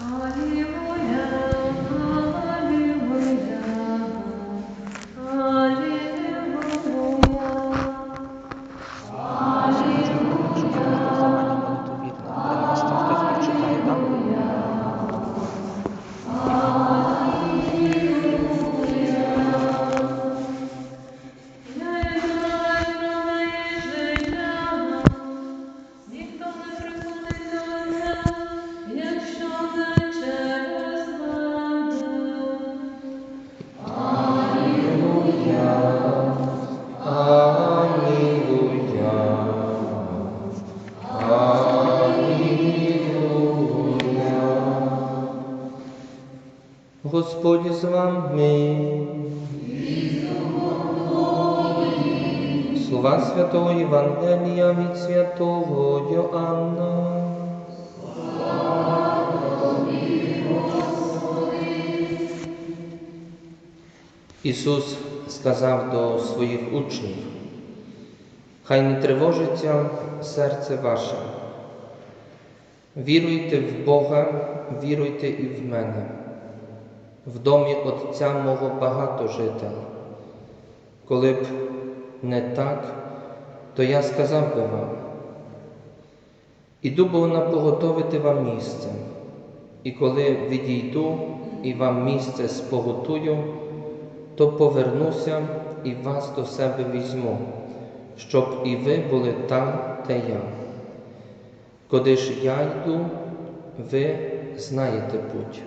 啊，我今天。Слова Святого Євангелія від Святого Йоанна. Ісус сказав до своїх учнів, хай не тривожиться серце ваше. Віруйте в Бога, віруйте і в мене. В домі Отця мого багато жителів. Коли б не так, то я сказав би вам. Іду бо напоготовити вам місце, і коли відійду і вам місце споготую, то повернуся і вас до себе візьму, щоб і ви були там, де я. Куди ж я йду, ви знаєте путь.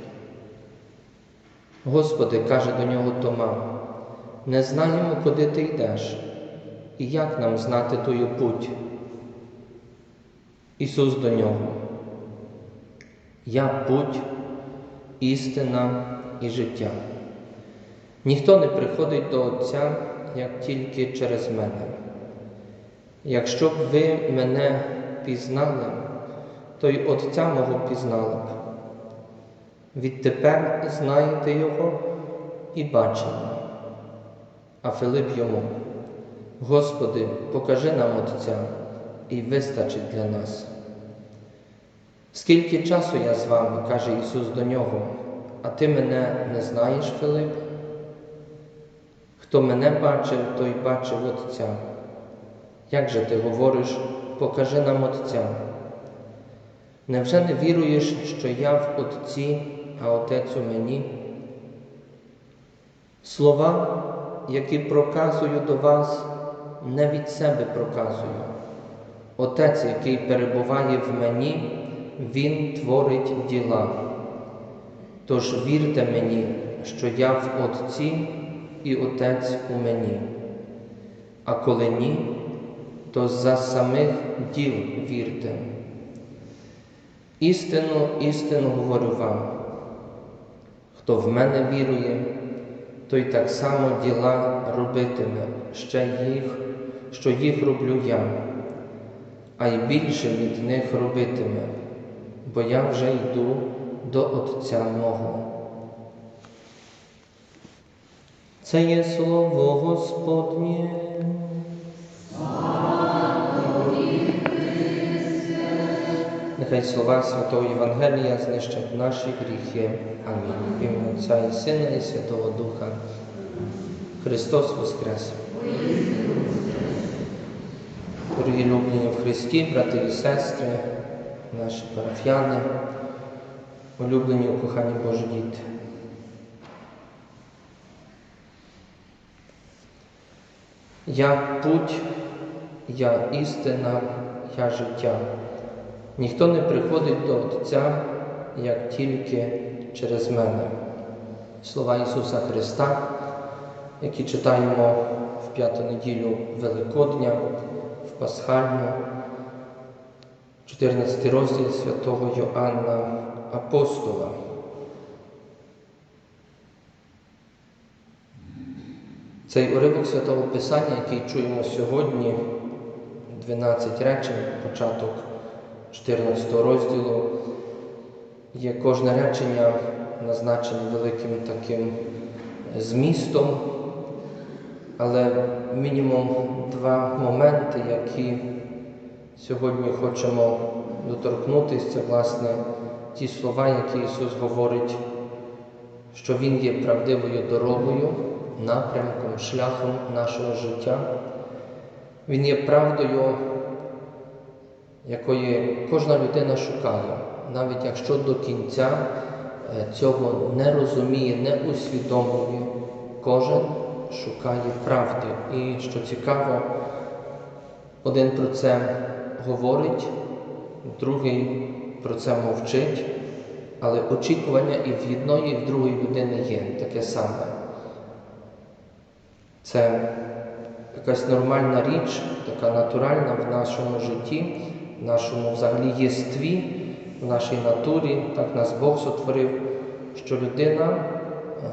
Господи, каже до нього Тома, не знаємо, куди ти йдеш, і як нам знати тою путь. Ісус до нього. Я путь, істина і життя. Ніхто не приходить до Отця, як тільки через мене. Якщо б ви мене пізнали, то й Отця мого пізнали б. Відтепер знаєте Його і бачите. А Филип йому, Господи, покажи нам Отця, і вистачить для нас. Скільки часу я з вами, каже Ісус до нього, а ти мене не знаєш, Филип? Хто мене бачив, той бачив Отця. Як же ти говориш, покажи нам Отця? Невже не віруєш, що я в Отці, а Отець у мені? Слова, які проказую до вас, не від себе проказую. Отець, який перебуває в мені, Він творить діла. Тож вірте мені, що я в Отці і Отець у мені. А коли ні, то за самих діл вірте. Істину, істину говорю вам, хто в мене вірує, той так само діла робитиме ще їх, що їх роблю я, а й більше від них робитиме, бо я вже йду до Отця мого. Це є слово Господнє. Нехай слова Святого Євангелія знищать наші гріхи. Амінь. Ім'я Отця і Сина, і Святого Духа. Христос Воскрес! Дорогі люблені в Христі, брати і сестри, наші парафіяни, улюблені у кохані Божі діти. Я путь, я істина, я життя. Ніхто не приходить до Отця, як тільки через мене. Слова Ісуса Христа, які читаємо в п'яту неділю Великодня, Пасхальну, 14 розділ святого Йоанна Апостола. Цей уривок святого Писання, який чуємо сьогодні, 12 речень, початок 14 розділу, є кожне речення назначене великим таким змістом, але мінімум два моменти, які сьогодні хочемо доторкнутися, це власне ті слова, які Ісус говорить, що Він є правдивою дорогою, напрямком, шляхом нашого життя. Він є правдою, якої кожна людина шукає, навіть якщо до кінця е, цього не розуміє, не усвідомлює, кожен шукає правди. І що цікаво, один про це говорить, другий про це мовчить, але очікування і в одної, і в другої людини є таке саме. Це якась нормальна річ, така натуральна в нашому житті, в нашому взагалі єстві, в нашій натурі, так нас Бог сотворив, що людина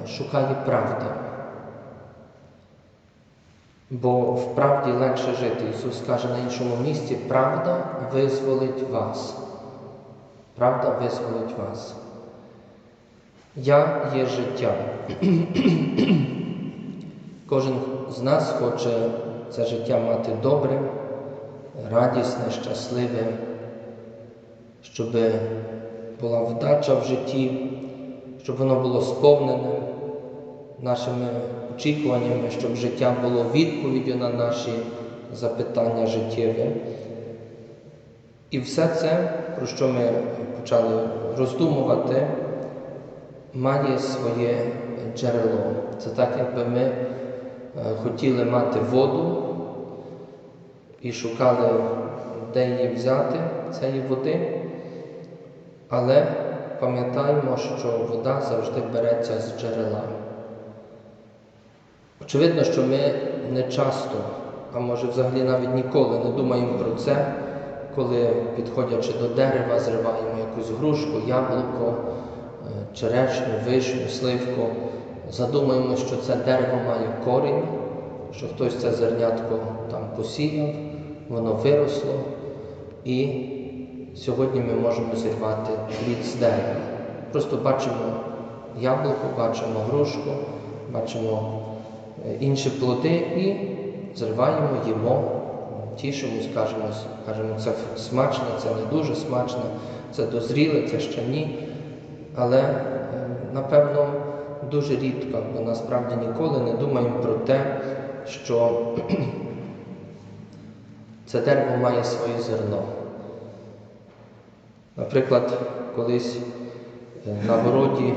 е, шукає правди. Бо в правді легше жити. Ісус каже на іншому місці, правда визволить вас. Правда визволить вас. Я є життя. Кожен з нас хоче це життя мати добре, радісне, щасливе, щоб була вдача в житті, щоб воно було сповнене нашими очікуваннями, щоб життя було відповіддю на наші запитання життєві. І все це, про що ми почали роздумувати, має своє джерело. Це так, якби ми е, хотіли мати воду і шукали, де її взяти, цієї води, але пам'ятаємо, що вода завжди береться з джерела. Очевидно, що ми не часто, а може взагалі навіть ніколи не думаємо про це, коли, підходячи до дерева, зриваємо якусь грушку, яблуко, е, черешню, вишню, сливку, задумуємося, що це дерево має корінь, що хтось це зернятко там посіяв, воно виросло, і сьогодні ми можемо зірвати плід з дерева. Просто бачимо яблуко, бачимо грушку, бачимо інші плоди і зриваємо, їмо, тішимось, кажемо, кажемо, це смачно, це не дуже смачно, це дозріле, це ще ні. Але е, напевно дуже рідко, бо насправді ніколи не думаємо про те, що це дерево має своє зерно. Наприклад, колись е, на городі,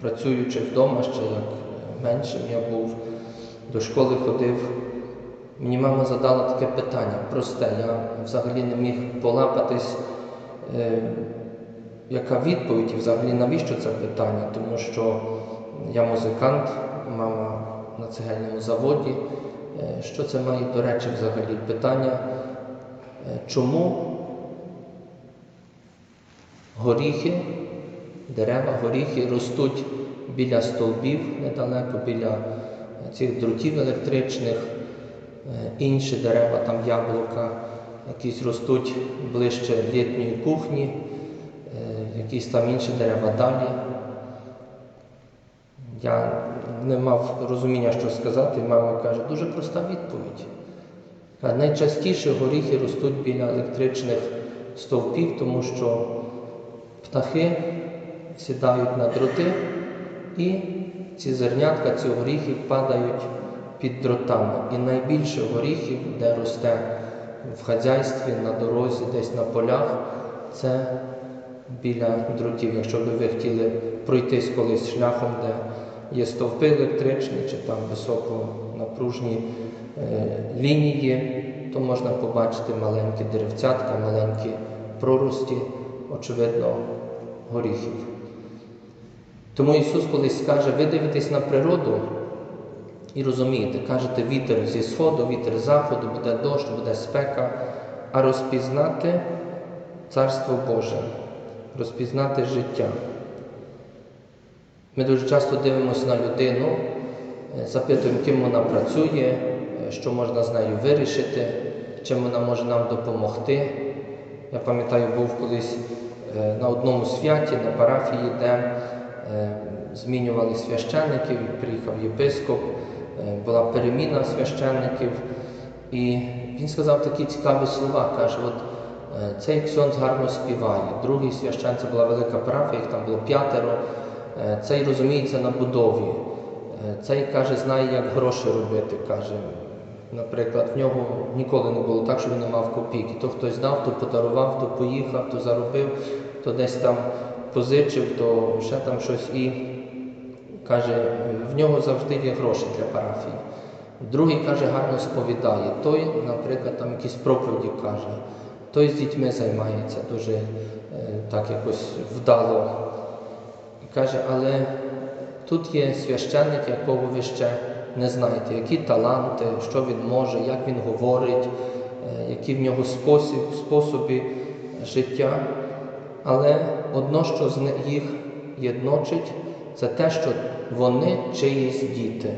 працюючи вдома, ще як меншим я був, до школи ходив, мені мама задала таке питання просте, я взагалі не міг полапатись, е, яка відповідь і взагалі навіщо це питання, тому що я музикант, мама на цегельному заводі. Е, Що це має до речі взагалі? Питання, е, чому горіхи, дерева, горіхи ростуть біля стовбів недалеко, біля цих дротів електричних, Е, інші дерева, там яблука, якісь ростуть ближче літньої кухні, е, якісь там інші дерева далі. Я не мав розуміння, що сказати, мама каже, дуже проста відповідь. Найчастіше горіхи ростуть біля електричних стовпів, тому що птахи сідають на дроти і ці зернятка, ці горіхи падають під дротами. І найбільше горіхів, де росте в хазяйстві, на дорозі, десь на полях, це біля дротів. Якщо би ви хотіли пройтись колись шляхом, де є стовпи електричні чи там високонапружні е, лінії, то можна побачити маленькі деревцятка, маленькі прорості, очевидно, горіхів. Тому Ісус колись скаже, ви дивитесь на природу і розумієте, кажете, вітер зі сходу, вітер з заходу, буде дощ, буде спека, а розпізнати Царство Боже, розпізнати життя. Ми дуже часто дивимося на людину, е, запитуємо, ким вона працює, е, що можна з нею вирішити, чим вона може нам допомогти. Я пам'ятаю, був колись е, на одному святі на парафії, де змінювали священників, приїхав єпископ, е, була переміна священників, і він сказав такі цікаві слова. Каже, от Е, Цей ксьонз гарно співає. Другий священ, це була велика парафія, їх там було п'ятеро. Е, Цей розуміється на будові. Е, Цей каже, знає, як гроші робити. каже. Наприклад, в нього ніколи не було так, що він не мав копійки. То хтось дав, то подарував, то поїхав, то заробив, то десь там позичив, то ще там щось. І каже, в нього завжди є гроші для парафії. Другий каже, гарно сповідає. Той, наприклад, там якісь проповіді каже. Той з дітьми займається дуже е, так якось вдало. І каже, але тут є священник, якого ви ще не знаєте, які таланти, що він може, як він говорить, е, які в нього спосіб, способи життя. Але одно, що з їх єдночить, це те, що вони чиїсь діти.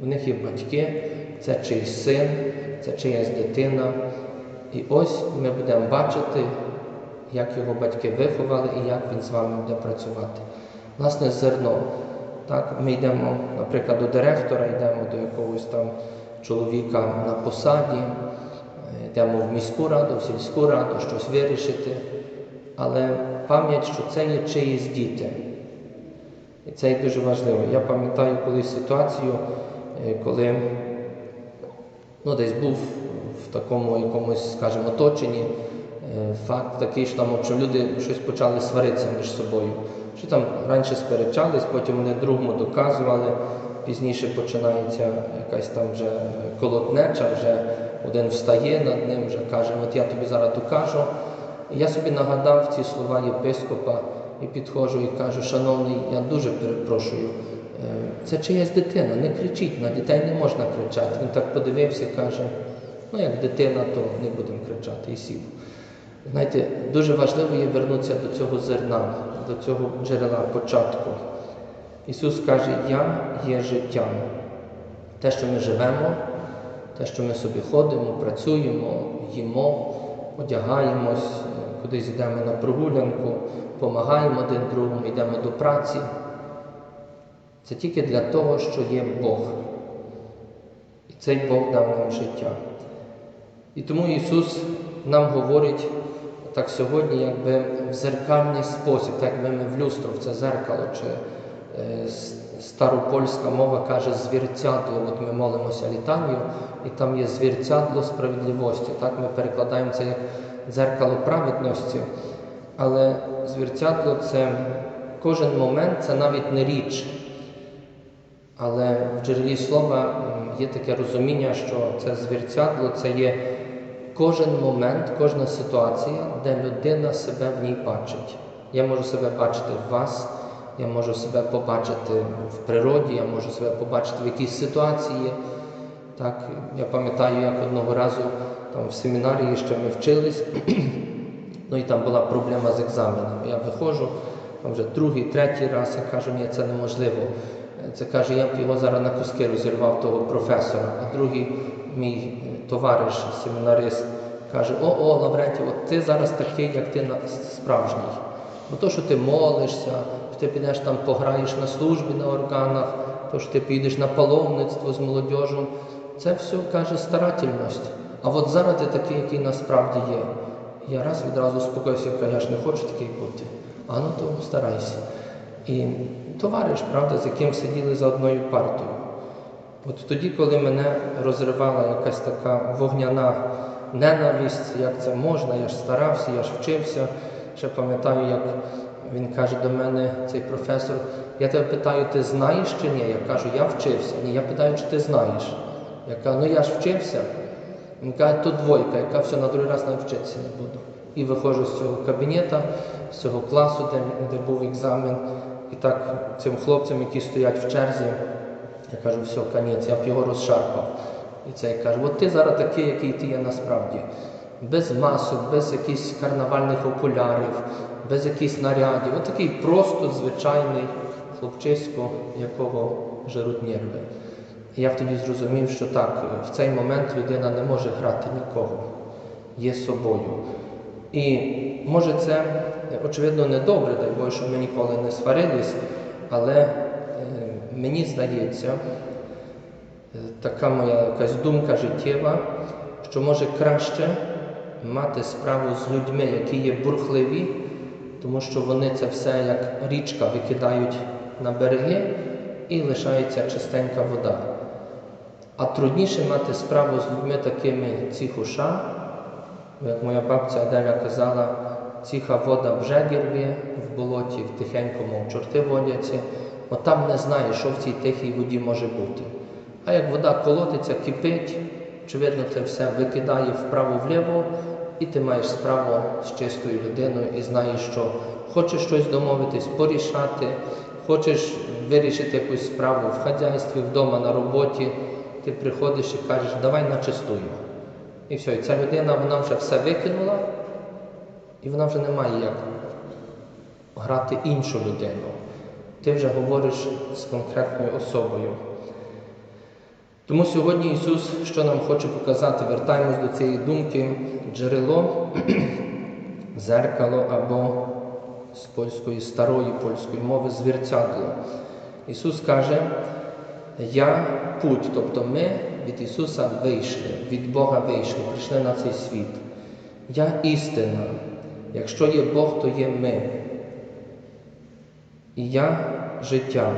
В них є батьки, це чийсь син, це чиясь дитина. І ось ми будемо бачити, як його батьки виховали і як він з вами буде працювати. Власне, зерно. Так, ми йдемо, наприклад, до директора, йдемо до якогось там чоловіка на посаді, е, йдемо в міську раду, в сільську раду, щось вирішити. Але пам'ять, що це є чиїсь діти. І це дуже важливо. Я пам'ятаю колись ситуацію, е, коли ну, десь був в такому якомусь, скажімо, оточенні. Е, Факт такий, що там що люди щось почали сваритися між собою. Що там раніше сперечались, потім вони другому доказували, пізніше починається якась там вже колотнеча, вже один встає над ним, вже каже, от я тобі зараз докажу. Я собі нагадав ці слова єпископа і підходжу і кажу, шановний, я дуже перепрошую, е, це чиясь дитина, не кричіть, на дітей не можна кричати. Він так подивився і каже, ну як дитина, то не будемо кричати і сів. Знаєте, дуже важливо є вернутися до цього зерна, до цього джерела початку. Ісус каже, Я є життям. Те, що ми живемо, те, що ми собі ходимо, працюємо, їмо, одягаємось, кудись йдемо на прогулянку, допомагаємо один другому, йдемо до праці. Це тільки для того, що є Бог. І цей Бог дав нам життя. І тому Ісус нам говорить так сьогодні, якби в зеркальний спосіб, так якби ми в люстро, в це зеркало, чи е, старопольська мова каже звірцядло. От ми молимося літанню, і там є звірцядло справедливості. Так ми перекладаємо це як дзеркало праведності. Але звірцядло це кожен момент, це навіть не річ. Але в джерелі слова є таке розуміння, що це звірцядло це є кожен момент, кожна ситуація, де людина себе в ній бачить. Я можу себе бачити в вас, я можу себе побачити в природі, я можу себе побачити в якійсь ситуації. Так, я пам'ятаю, як одного разу там в семінарії ще ми вчились, ну і там була проблема з екзаменом. Я виходжу, там вже другий, третій раз, я кажу, ні, це неможливо. Це каже, я б його зараз на куски розірвав того професора. А другий мій е, товариш, семінарист, каже: О, о, Лаврентій, от ти зараз такий, як ти справжній. Бо то, що ти молишся, ти підеш там пограєш на службі на органах, то що ти підеш на паломництво з молодіжю, це все каже старательність. А от зараз ти такий, який насправді є. Я раз відразу спокоюся, кажу, я ж не хочу такий бути. А ну то старайся. І товариш, правда, з яким сиділи за одною партою. От тоді, коли мене розривала якась така вогняна ненависть, як це можна, я ж старався, я ж вчився. Ще пам'ятаю, як він каже до мене, цей професор, я тебе питаю, ти знаєш чи ні? Я кажу, я вчився. Ні, я питаю, чи ти знаєш. Я кажу, ну я ж вчився. Він каже, то двойка, яка все на другий раз навіть вчитися не буду. І виходжу з цього кабінета, з цього класу, де, де був екзамен, і так цим хлопцям, які стоять в черзі, я кажу, все, конець, я б його розшарпав. І цей каже, от ти зараз такий, який ти є насправді. Без масок, без якихось карнавальних окулярів, без якихось нарядів. От такий просто звичайний хлопчисько, якого жеруть нерви. Я тоді зрозумів, що так, в цей момент людина не може грати нікого, є собою. І може це, очевидно, не добре, дай Боже, що ми ніколи не сварились, але е, мені здається, е, така моя якась думка життєва, що може краще мати справу з людьми, які є бурхливі, тому що вони це все як річка викидають на береги і лишається чистенька вода. А трудніше мати справу з людьми такими ціхуша, як моя бабця Аделя казала, ціха вода бжегі рве в болоті, в тихенькому чорти водяться, от там не знаєш, що в цій тихій воді може бути. А як вода колотиться, кипить, очевидно, це все викидає вправо-вліво, і ти маєш справу з чистою людиною і знаєш, що хочеш щось домовитись, порішати, хочеш вирішити якусь справу в хазяйстві, вдома на роботі, ти приходиш і кажеш, давай начистуємо. І все, і ця людина вона вже все викинула, і вона вже не має як грати іншу людину. Ти вже говориш з конкретною особою. Тому сьогодні Ісус, що нам хоче показати, вертаємось до цієї думки, джерело, зеркало або з польської старої польської мови звірцядло. Ісус каже, я путь, тобто ми від Ісуса вийшли, від Бога вийшли, прийшли на цей світ. Я істина. Якщо є Бог, то є ми. І я життя.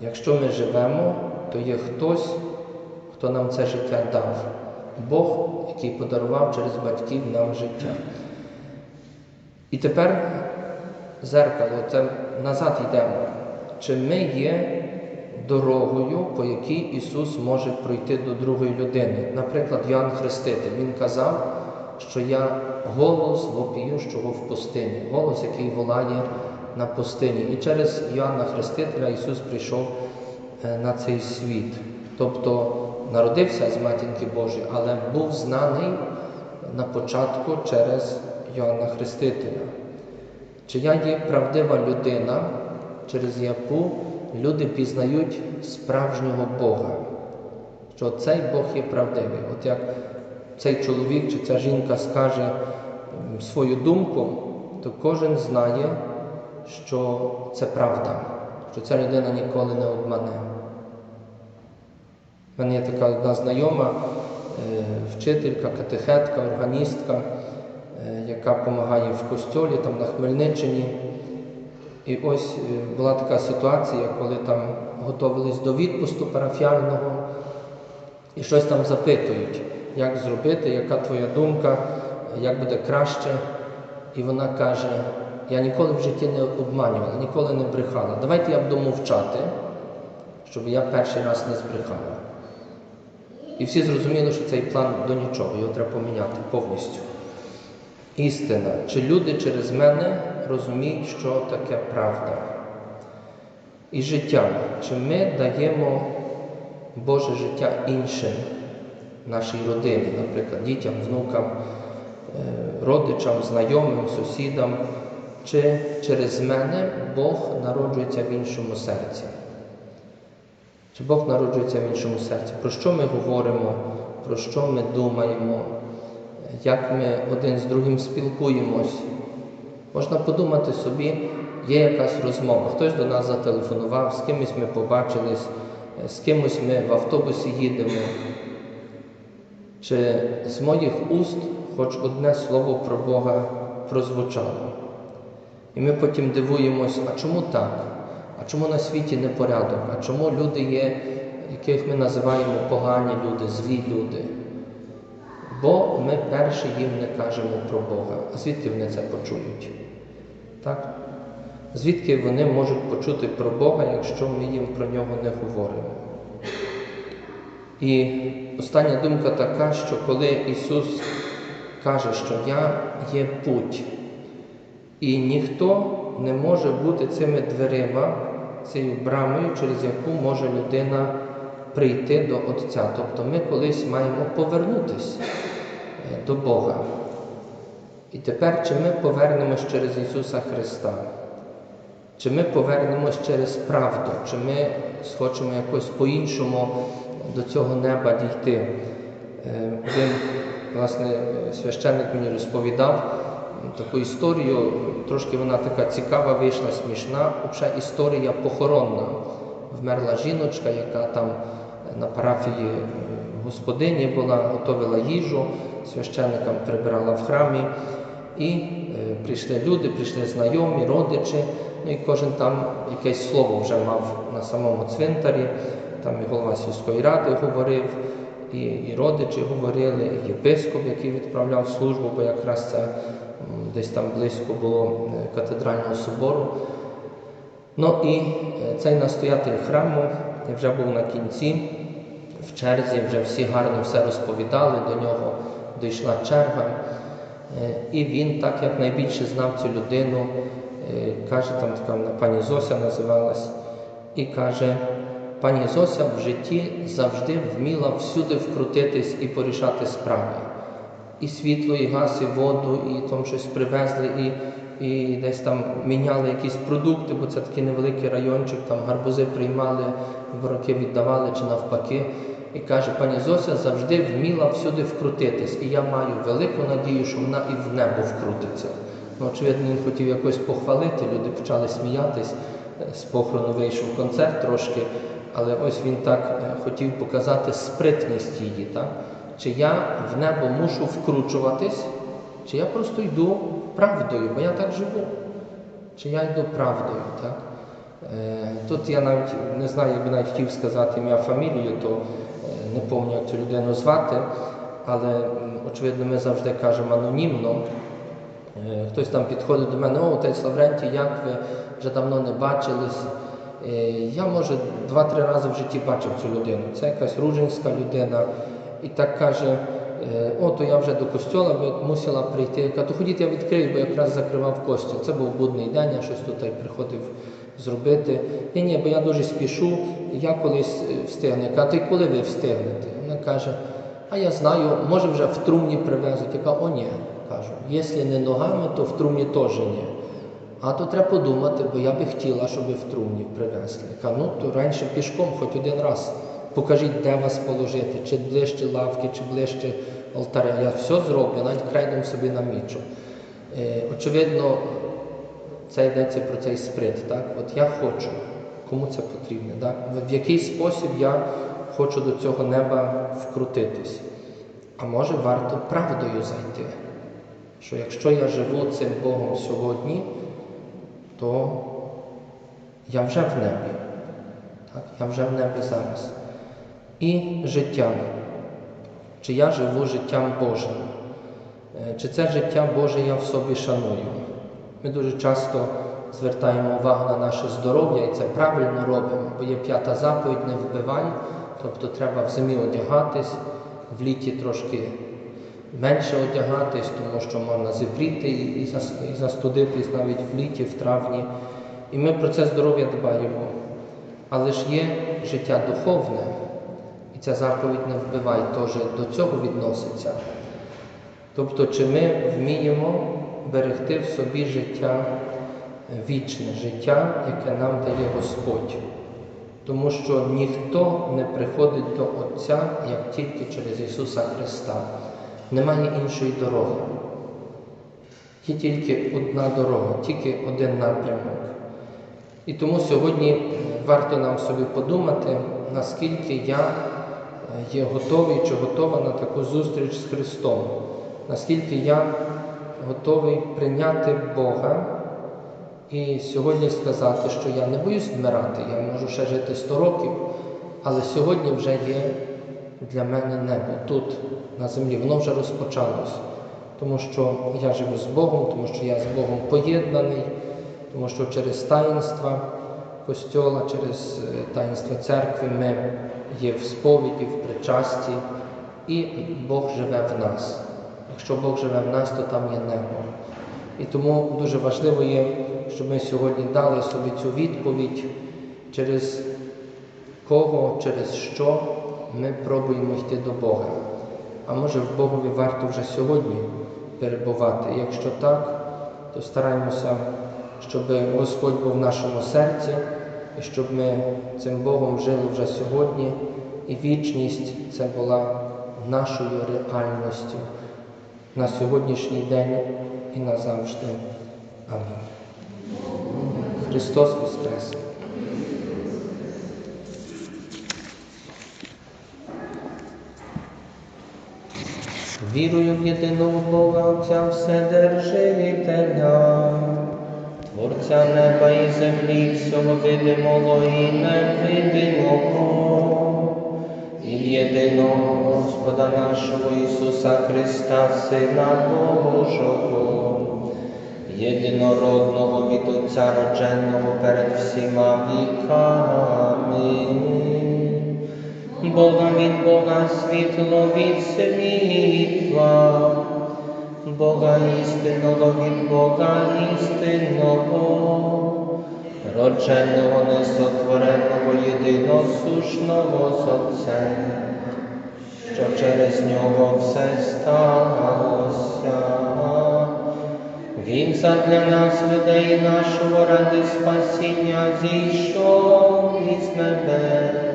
Якщо ми живемо, то є хтось, хто нам це життя дав. Бог, який подарував через батьків нам життя. І тепер зеркало, це назад йдемо. Чи ми є дорогою, по якій Ісус може пройти до другої людини? Наприклад, Йоанн Хреститель, Він казав, що я голос вопіющого в пустині, голос, який волає на пустині. І через Йоанна Хрестителя Ісус прийшов е, на цей світ. Тобто народився з матінки Божої, але був знаний на початку через Йоанна Хрестителя. Чи я є правдива людина, через яку люди пізнають справжнього Бога? Що цей Бог є правдивий. От як цей чоловік чи ця жінка скаже свою думку, то кожен знає, що це правда, що ця людина ніколи не обмане. У мене є така одна знайома, е, вчителька, катехетка, органістка, е, яка допомагає в костьолі там на Хмельниччині. І ось е, була така ситуація, коли там готувались до відпусту парафіального і щось там запитують, як зробити, яка твоя думка, як буде краще. І вона каже: я ніколи в житті не обманювала, ніколи не брехала. Давайте я буду мовчати, щоб я перший раз не збрехала. І всі зрозуміли, що цей план до нічого, його треба поміняти повністю. Істина. Чи люди через мене розуміють, що таке правда? І життя. Чи ми даємо Боже життя іншим, нашій родині, наприклад, дітям, внукам, е, родичам, знайомим, сусідам, чи через мене Бог народжується в іншому серці? Чи Бог народжується в іншому серці? Про що ми говоримо, про що ми думаємо, як ми один з другим спілкуємось? Можна подумати собі, є якась розмова, хтось до нас зателефонував, з кимось ми побачились, з кимось ми в автобусі їдемо. Чи з моїх уст хоч одне слово про Бога прозвучало? І ми потім дивуємось, а чому так? А чому на світі непорядок? А чому люди є, яких ми називаємо погані люди, злі люди? Бо ми перші їм не кажемо про Бога. А звідки вони це почують? Так? Звідки вони можуть почути про Бога, якщо ми їм про нього не говоримо? І остання думка така, що коли Ісус каже, що Я є путь, і ніхто не може бути цими дверима, цією брамою, через яку може людина прийти до Отця. Тобто ми колись маємо повернутися до Бога. І тепер, чи ми повернемось через Ісуса Христа, чи ми повернемось через правду, чи ми схочемо якось по-іншому до цього неба дійти. Е, Один, власне, священник мені розповідав таку історію, трошки вона така цікава, вийшла, смішна. Взагалі історія похоронна. Вмерла жіночка, яка там на парафії господиня була, готувала їжу, священникам прибирала в храмі. І е, прийшли люди, прийшли знайомі, родичі, ну і кожен там якесь слово вже мав на самому цвинтарі. Там і голова сільської ради говорив, і, і родичі говорили, і єпископ, який відправляв службу, бо якраз це десь там близько було е, катедрального собору. Ну і е, цей настоятель храму вже був на кінці, в черзі, вже всі гарно все розповідали, до нього дійшла черга. Е, І він, так як найбільше знав цю людину, е, каже, там така вона пані Зося називалась, і каже, пані Зося в житті завжди вміла всюди вкрутитись і порішати справи. І світло, і газ, і воду, і там щось привезли, і, і десь там міняли якісь продукти, бо це такий невеликий райончик, там гарбузи приймали, бураки віддавали чи навпаки. І каже, пані Зося завжди вміла всюди вкрутитись. І я маю велику надію, що вона і в небо вкрутиться. Ну, очевидно, він хотів якось похвалити, люди почали сміятись. Е, З похорону вийшов концерт трошки, але ось він так е, хотів показати спритність її. Так? Чи я в небо мушу вкручуватись, чи я просто йду правдою, бо я так живу. Чи я йду правдою, так? Е, Тут я навіть не знаю, я би навіть хотів сказати ім'я фамілію, то не пам'ятаю, як цю людину звати, але очевидно ми завжди кажемо анонімно. Е, Хтось там підходить до мене, о, отець Лаврентій, як ви вже давно не бачились. Е, Я, може, два-три рази в житті бачив цю людину. Це якась ружинська людина. І так каже, е, о, то я вже до костьола мусила прийти. Я кажу, то ходіть, я відкрию, бо якраз закривав костюм. Це був будний день, я щось тут приходив зробити. Ні, ні, бо я дуже спішу, я колись е, встигну. Я то коли ви встигнете? Вона каже, а я знаю, може вже в трумні привезуть. Я кажу, о, ні. Кажу, якщо не ногами, то в трумні теж ні. А то треба подумати, бо я би хотіла, щоб в трумні привезли. Я кажу, ну то раніше пішком, хоч один раз. Покажіть, де вас положити, чи ближче лавки, чи ближче алтаря. Я все зроблю, навіть крайдом собі намічу. Е, очевидно, це йдеться про цей сприт. Так? От я хочу, кому це потрібно. Так? В який спосіб я хочу до цього неба вкрутитись. А може варто правдою зайти. Що якщо я живу цим Богом сьогодні, то я вже в небі. Так? Я вже в небі зараз. І життя. Чи я живу життям Божим? Е, Чи це життя Боже я в собі шаную? Ми дуже часто звертаємо увагу на наше здоров'я і це правильно робимо, бо є п'ята заповідь не вбивай, тобто треба в зимі одягатись, в літі трошки менше одягатись, тому що можна зібріти і, і зас- і застудитись навіть в літі, в травні. І ми про це здоров'я дбаємо. Але ж є життя духовне, і ця заповідь не вбивай теж до цього відноситься. Тобто, чи ми вміємо берегти в собі життя е, вічне, життя, яке нам дає Господь. Тому що ніхто не приходить до Отця, як тільки через Ісуса Христа. Немає іншої дороги. Є тільки одна дорога, тільки один напрямок. І тому сьогодні е, варто нам собі подумати, наскільки я е, є готовий чи готова на таку зустріч з Христом, наскільки я готовий прийняти Бога і сьогодні сказати, що я не боюсь вмирати, я можу ще жити 100 років, але сьогодні вже є для мене небо тут, на землі. Воно вже розпочалось, тому що я живу з Богом, тому що я з Богом поєднаний, тому що через таїнства Костьола, через е, таїнства церкви ми є в сповіді, в причасті, і Бог живе в нас. Якщо Бог живе в нас, то там є небо. І тому дуже важливо є, щоб ми сьогодні дали собі цю відповідь, через кого, через що ми пробуємо йти до Бога. А може в Богові варто вже сьогодні перебувати. Якщо так, то стараємося, щоб Господь був в нашому серці, і щоб ми цим Богом жили вже сьогодні, і вічність це була нашою реальністю на сьогоднішній день і назавжди. Амінь. Христос Воскрес! Вірую в єдиного Бога Отця Вседержителя, Творця неба і землі, всього видимого і невидимого, єдиного Господа нашого Ісуса Христа, Сина Божого, єдинородного від Отця родженого перед всіма віками. Бога від Бога, світло від світла, Бога істинного від Бога істинного, родженого несотвореного єдиносушного з Отцем, що через нього все сталося. Він задля нас, людей нашого ради спасіння, зійшов із небес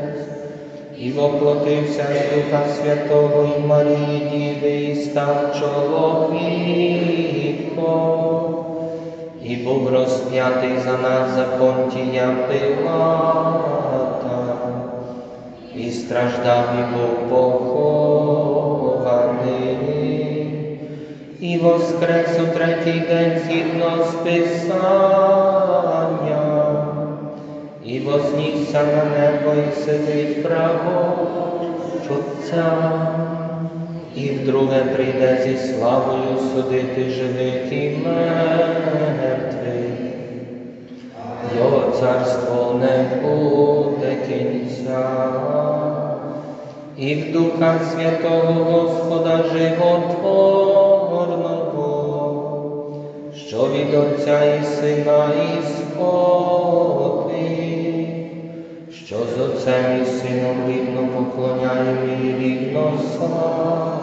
і воплотився з Духа Святого і Марії Діви і став чоловіком, і був розп'ятий за нас за понтія Пилата, і страждав і був похований, і воскрес у третій день згідно з Писанням, і вознісся на небо і сидить праворуч Отця, і вдруге прийде зі славою судити живих і мертвих. Його царство не буде кінця, і в Духа Святого Господа животворного, що від Отця і Сина і сходить, що з Отцем і Сином рівно поклоняємо і рівно славимо.